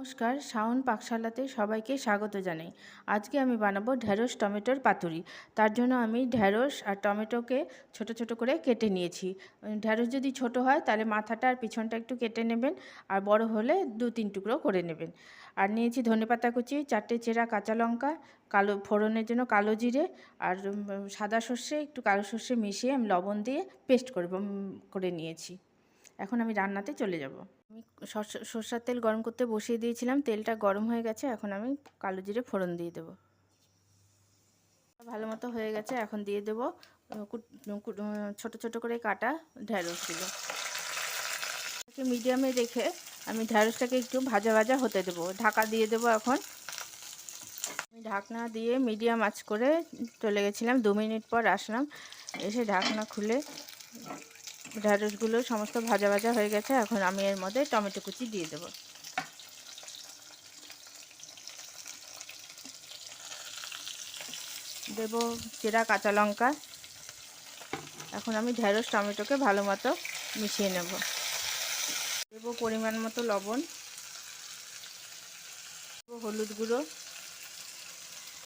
নমস্কার শাওন পাকশালাতে সবাইকে স্বাগত জানাই। আজকে আমি বানাবো ঢ্যাঁড়স টমেটোর পাতুরি। তার জন্য আমি ঢ্যাঁড়স আর টমেটোকে ছোট ছোট করে কেটে নিয়েছি। উম, ঢ্যাঁড়স যদি ছোট হয় তাহলে মাথাটা আর পিছনটা একটু কেটে নেবেন আর বড় হলে দু তিন টুকরো করে নেবেন। আর নিয়েছি ধনেপাতা কুচি চারটে চেরা কাঁচা লঙ্কা কালো ফোড়নের জন্য কালো জিরে আর সাদা সর্ষে একটু কালো সর্ষে মিশিয়ে আমি লবণ দিয়ে পেস্ট করে করে নিয়েছি। এখন আমি রান্নাতে চলে যাব। আমি সরষে- সরষের তেল গরম করতে বসিয়ে দিয়েছিলাম, তেলটা গরম হয়ে গেছে, এখন আমি কালো জিরে ফোড়ন দিয়ে দেবো। ভালো মতো হয়ে গেছে, এখন দিয়ে দেবো ছোট ছোট করে কাটা ঢ্যাঁড়সগুলো মিডিয়ামে রেখে আমি ঢ্যাঁড়সটাকে একটু ভাজা ভাজা হতে দেবো। ঢাকা দিয়ে দেবো এখন। আমি ঢাকনা দিয়ে মিডিয়াম আঁচ করে চলে গেছিলাম, দু মিনিট পর আসলাম। এসে ঢাকনা খুলে ঢ্যাঁড়সগুলো সমস্ত ভাজা ভাজা হয়ে গেছে, এখন আমি এর মধ্যে টমেটো কুচি দিয়ে দেবো। দেব চেরা কাঁচা লঙ্কা। এখন আমি ঢ্যাঁড়স টমেটোকে ভালো মতো মিশিয়ে নেব। দেব পরিমাণ মতো লবণ হলুদ গুঁড়ো,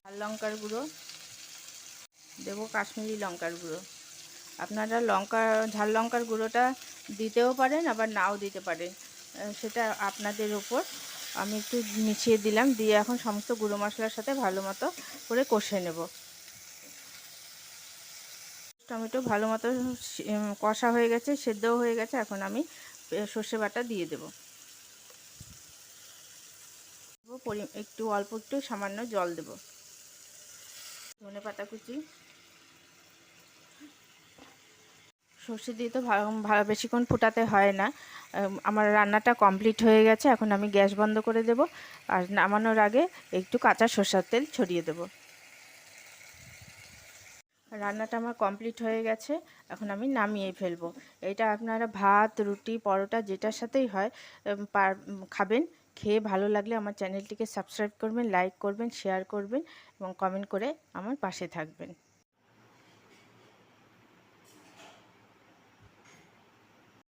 লাল লঙ্কার গুঁড়ো, দেব কাশ্মীরি লঙ্কার গুঁড়ো। আপনারা লঙ্কা, ঝাল লঙ্কার গুঁড়োটা দিতেও পারেন, আবার নাও দিতে পারেন। সেটা আপনাদের ওপর। আমি একটু মিশিয়ে দিলাম, দিয়ে এখন সমস্ত গুঁড়ো মশলার সাথে ভালো মতো করে কষে নেব। টমেটো ভালো মতো কষা হয়ে গেছে, সেদ্ধও হয়ে গেছে, এখন আমি সর্ষে বাটা দিয়ে দেব। একটু অল্প একটু সামান্য জল দেব। ধনে পাতা কুচি। সর্ষে দিয়ে তো ভালো বেশিক্ষণ ফোটাতে হয় না। আমার রান্নাটা কমপ্লিট হয়ে গেছে, এখন আমি গ্যাস বন্ধ করে দেব। আর নামানোর আগে একটু কাঁচা সর্ষের তেল ছড়িয়ে দেব। রান্নাটা আমার কমপ্লিট হয়ে গেছে, এখন আমি নামিয়ে ফেলব। এটা আপনারা ভাত, রুটি, পরোটা, যেটার সাথেই হয় খাবেন। খেয়ে ভালো লাগলে আমার চ্যানেলটিকে সাবস্ক্রাইব করবেন, লাইক করবেন, শেয়ার করবেন এবং কমেন্ট করে আমার পাশে থাকবেন।